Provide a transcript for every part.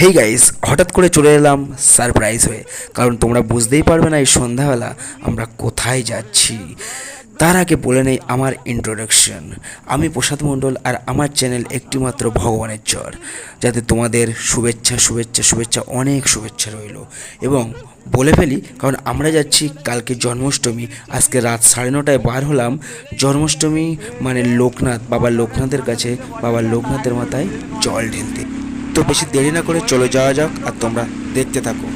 Hey guys হঠাৎ করে চলে এলাম সারপ্রাইজ হয়ে। কারণ তোমরা বুঝতেই পারবে না এই সন্ধ্যাবেলা আমরা কোথায় যাচ্ছি। তার আগে বলে নেই আমার ইন্ট্রোডাকশন আমি প্রসাদ মণ্ডল আর আমার চ্যানেল একটিমাত্র ভগবানের জ্বর যাতে তোমাদের শুভেচ্ছা শুভেচ্ছা শুভেচ্ছা, অনেক শুভেচ্ছা রইল। এবং বলে ফেলি, কারণ আমরা যাচ্ছি কালকে জন্মাষ্টমী, আজকে রাত সাড়ে নটায় বার হলাম। জন্মাষ্টমী মানে লোকনাথ, বাবা লোকনাথের কাছে, বাবা লোকনাথের মাথায় জল ঢেলতে। তো বেশি দেরি না করে চলে যাওয়া যাক আর তোমরা দেখতে থাকো।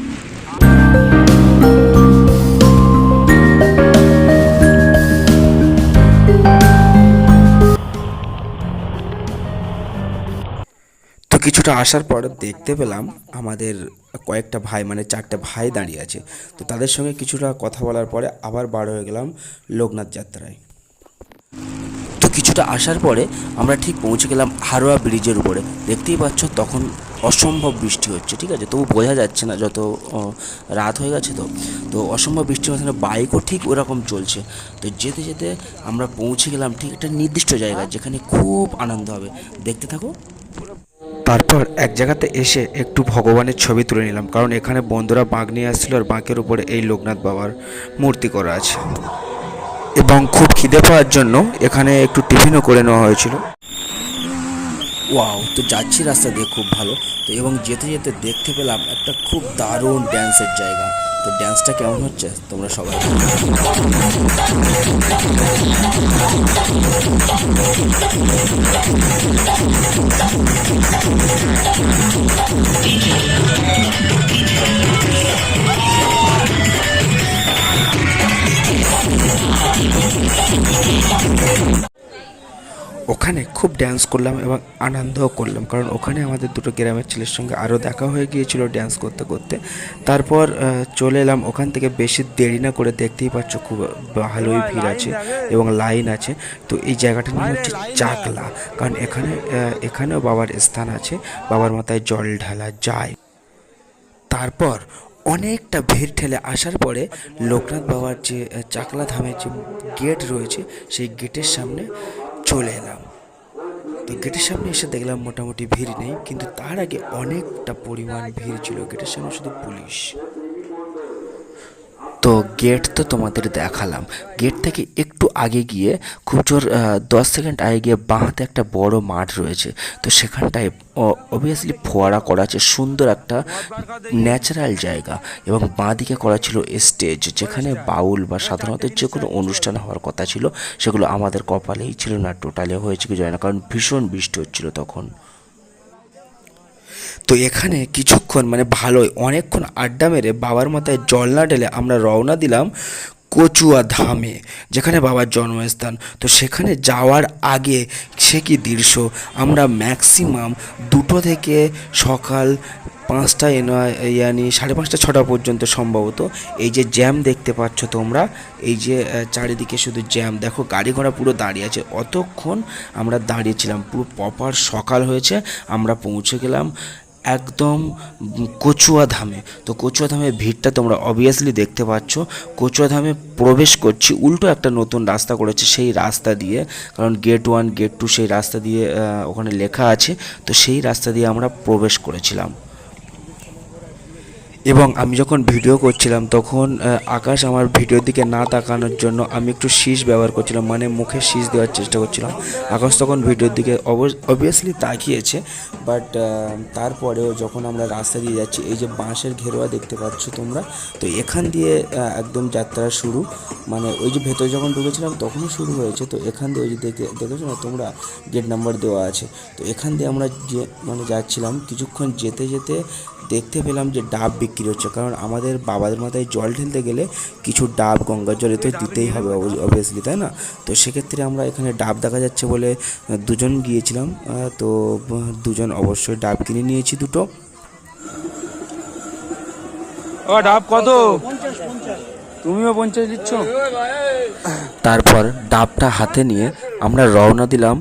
তো কিছুটা আসার পর দেখতে পেলাম আমাদের কয়েকটা ভাই মানে চারটে ভাই দাঁড়িয়ে আছে। তো তাদের সঙ্গে কিছুটা কথা বলার পরে আবার বার হয়ে গেলাম লোকনাথ যাত্রায়। কিছুটা আসার পরে আমরা ঠিক পৌঁছে গেলাম হারোয়া ব্রিজের উপরে। দেখতেই পাচ্ছ তখন অসম্ভব বৃষ্টি হচ্ছে, ঠিক আছে? তবু বোঝা যাচ্ছে না যত রাত হয়ে গেছে তো। তো অসম্ভব বৃষ্টি হচ্ছে না বাইকও ঠিক ওরকম চলছে। তো যেতে যেতে আমরা পৌঁছে গেলাম ঠিক একটা নির্দিষ্ট জায়গা যেখানে খুব আনন্দ হবে। দেখতে থাকো। তারপর এক জায়গাতে এসে একটু ভগবানের ছবি তুলে নিলাম, কারণ এখানে বন্ধুরা বাঁক নিয়ে আসছিল আর বাঁকের উপরে এই লোকনাথ বাবার মূর্তি করা আছে। এবং খুব খিদে পাওয়ার জন্য এখানে একটু টিফিনও করে নেওয়া হয়েছিল। ওয়াও, তো যাচ্ছি রাস্তা দিয়ে, খুব ভালো। তো এবং যেতে যেতে দেখতে পেলাম একটা খুব দারুণ ড্যান্সের জায়গা। তো ড্যান্সটা কেমন হচ্ছে? তোমরা সবাই ওখানে খুব ড্যান্স করলাম এবং আনন্দও করলাম। কারণ ওখানে আমাদের দুটো গ্রামের ছেলের সঙ্গে আরও দেখা হয়ে গিয়েছিল ড্যান্স করতে করতে। তারপর চলে এলাম। ওখান থেকে বেশি দেরি না করে দেখতেই পাচ্ছ খুব ভালোই ভিড় আছে এবং লাইন আছে। তো এই জায়গাটার নাম হচ্ছে চাকলা। কারণ এখানে এখানেও বাবার স্থান আছে। বাবার মাথায় জল ঢালা যায়। তারপর অনেকটা ভিড় ঠেলে আসার পরে লোকনাথ বাবার যে চাকলা ধামের যে গেট রয়েছে, সেই গেটের সামনে চলে এলাম। তো গেটের সামনে এসে দেখলাম মোটামুটি ভিড় নেই, কিন্তু তার আগে অনেকটা পরিমাণ ভিড় ছিল। গেটের সামনে শুধু পুলিশ। তো গেট তো তোমাদের দেখালাম। গেট থেকে একটু আগে গিয়ে খুব জোর দশ সেকেন্ড আগে গিয়ে বাঁহাতে একটা বড় মাঠ রয়েছে। তো সেখানটায় অবভিয়াসলি ফোয়ারা করা আছে, সুন্দর একটা ন্যাচারাল জায়গা এবং বাঁ দিকে করা ছিল স্টেজ যেখানে বাউল বা সাধারণত যে কোনো অনুষ্ঠান হওয়ার কথা ছিল, সেগুলো আমাদের কপালেই ছিল না টোটালে হয়েছে কি জানি না, কারণ ভীষণ বৃষ্টি হচ্ছিল তখন। তো এখানে কিছুক্ষণ মানে ভালোই, অনেকক্ষণ আড্ডা মেরে বাবার মাথায় জল না ঢেলে আমরা রওনা দিলাম কচুয়া ধামে, যেখানে বাবার জন্মস্থান। তো সেখানে যাওয়ার আগে সে কি দৃশ্য? আমরা ম্যাক্সিমাম দুটো থেকে সকাল পাঁচটা ইয়ানি সাড়ে পাঁচটা, ছটা পর্যন্ত সম্ভবত এই যে জ্যাম দেখতে পাচ্ছ তোমরা, এই যে চারিদিকে শুধু জ্যাম। দেখো, গাড়ি ঘোড়া পুরো দাঁড়িয়ে আছে। অতক্ষণ আমরা দাঁড়িয়েছিলাম, পুরো প্রপার সকাল হয়েছে, আমরা পৌঁছে গেলাম। একদম কচুয়া ধামে। তো কচুয়া ধামের ভিড়টা তোমরা অবভিয়াসলি দেখতে পাচ্ছ। কচুয়া ধামে প্রবেশ করছি, উল্টো একটা নতুন রাস্তা করেছে সেই রাস্তা দিয়ে। কারণ গেট ওয়ান গেট টু সেই রাস্তা দিয়ে ওখানে লেখা আছে। তো সেই রাস্তা দিয়ে আমরা প্রবেশ করেছিলাম। এবং আমি যখন ভিডিও করছিলাম, তখন আকাশ আমার ভিডিওর দিকে না তাকানোর জন্য আমি একটু শীষ ব্যবহার করছিলাম মানে মুখে শীষ দেওয়ার চেষ্টা করছিলাম। আকাশ তখন ভিডিওর দিকে অবভিয়াসলি তাকিয়েছে বাট তারপরেও যখন আমরা রাস্তা দিয়ে যাচ্ছি, এই যে বাঁশের ঘেরোয়া দেখতে পাচ্ছ তোমরা, তো এখান দিয়ে একদম যাত্রা শুরু। মানে ওই যে ভেতরে যখন ঢুকেছিলাম, তখনই শুরু হয়েছে। তো এখান দিয়ে ওই যে দেখে, দেখেছ না তোমরা? গেট নাম্বার দেওয়া আছে। তো এখান দিয়ে আমরা যে মানে যাচ্ছিলাম, কিছুক্ষণ যেতে যেতে দেখতে পেলাম যে ডাব বিক্রি হচ্ছে। কারণ আমাদের বাবাদের মাথায় জল ঢেলতে গেলে কিছু ডাব গঙ্গার জলে তো দিতেই হবে অবভিয়াসলি তাই না? তো সেক্ষেত্রে আমরা এখানে ডাব দেখা যাচ্ছে বলে দুজন গিয়েছিলাম তো দুজন অবশ্যই ডাব কিনে নিয়েছি দুটো। ও ডাব কত? তুমিও পঞ্চাশ দিচ্ছ? তারপর ডাবটা হাতে নিয়ে আমরা রওনা দিলাম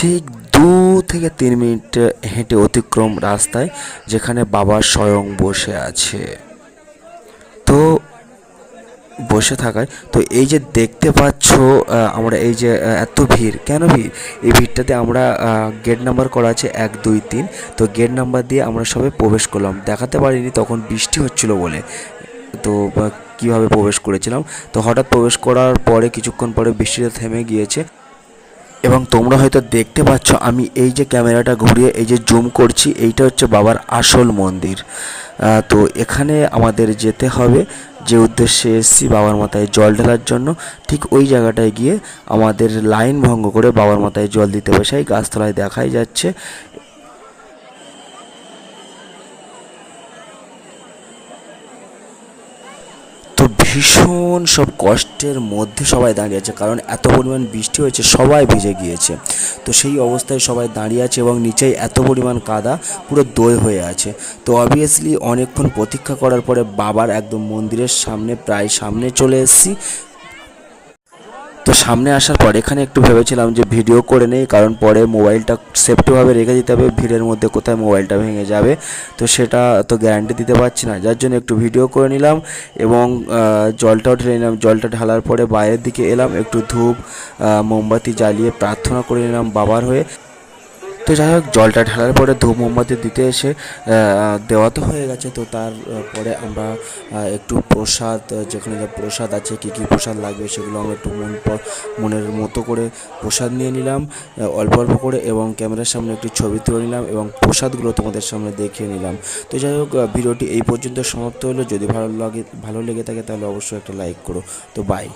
ঠিক দু থেকে তিন মিনিট হেঁটে অতিক্রম রাস্তায়, যেখানে বাবা স্বয়ং বসে আছে। তো, বসে থাকায়, তো এই যে দেখতে পাচ্ছ আমরা এই যে এত ভিড়। কেন ভিড়? এই ভিড়টাতে আমরা গেট নাম্বার করা আছে এক, দুই, তিন। তো গেট নাম্বার দিয়ে আমরা সবে প্রবেশ করলাম। দেখাতে পারিনি, তখন বৃষ্টি হচ্ছিল বলে। তো কীভাবে প্রবেশ করেছিলাম? তো হঠাৎ প্রবেশ করার পরে, কিছুক্ষণ পরে বৃষ্টিটা থেমে গিয়েছে। এবং তোমরা হয়তো দেখতে পাচ্ছ, আমি এই যে ক্যামেরাটা ঘুরিয়ে এই যে জুম করছি, এইটা হচ্ছে বাবার আসল মন্দির। তো এখানে আমাদের যেতে হবে। যে উদ্দেশ্যে এসেছি বাবার মাথায় জল ঢালার জন্য, ঠিক ওই জায়গাটায় গিয়ে আমাদের লাইন ভঙ্গ করে বাবার মাথায় জল দিতে হবে সেই গাছতলায় দেখাই যাচ্ছে তো ভীষণ সব কষ্টের মধ্যে সবাই দাঁড়িয়ে আছে কারণ এত পরিমাণ বৃষ্টি হয়েছে, সবাই ভিজে গিয়েছে। তো সেই অবস্থায় সবাই দাঁড়িয়ে আছে এবং নিচেই এত পরিমাণ কাদা, পুরো দই হয়ে আছে। তো অবভিয়াসলি অনেকক্ষণ প্রতীক্ষা করার পরে বাবার একদম মন্দিরের সামনে, প্রায় সামনে চলে এসেছি। তো সামনে আসার পর এখানে একটু ভেবেছিলাম যে ভিডিও করে নেই, কারণ পরে মোবাইলটা সেফটিভাবে রেখে দিতে হবে, ভিড়ের মধ্যে কোথায় মোবাইলটা ভেঙে যাবে, তো সেটা তো গ্যারান্টি দিতে পারছি না। যার জন্য একটু ভিডিও করে নিলাম এবং জলটাও ঢেলে নিলাম। জলটা ঢালার পরে বাইরের দিকে এলাম, একটু ধূপ মোমবাতি জ্বালিয়ে প্রার্থনা করে নিলাম বাবার হয়ে। তো যাই হোক, জলটা ঢালার পরে ধূপ মোমবাতি দিতে এসে দেওয়া তো হয়ে গেছে। তো তারপরে আমরা একটু প্রসাদ যেখানে যা প্রসাদ আছে, কী কী প্রসাদ লাগবে সেগুলো আমরা একটু মন মনের মতো করে প্রসাদ নিয়ে নিলাম অল্প অল্প করে এবং ক্যামেরার সামনে একটি ছবি তুলে নিলাম এবং প্রসাদগুলো তোমাদের সামনে দেখিয়ে নিলাম। তো যাই হোক ভিডিওটি এই পর্যন্ত সমাপ্ত হলো। যদি ভালো লাগে, ভালো লেগে থাকে তাহলে অবশ্যই একটা লাইক করো। তো বাই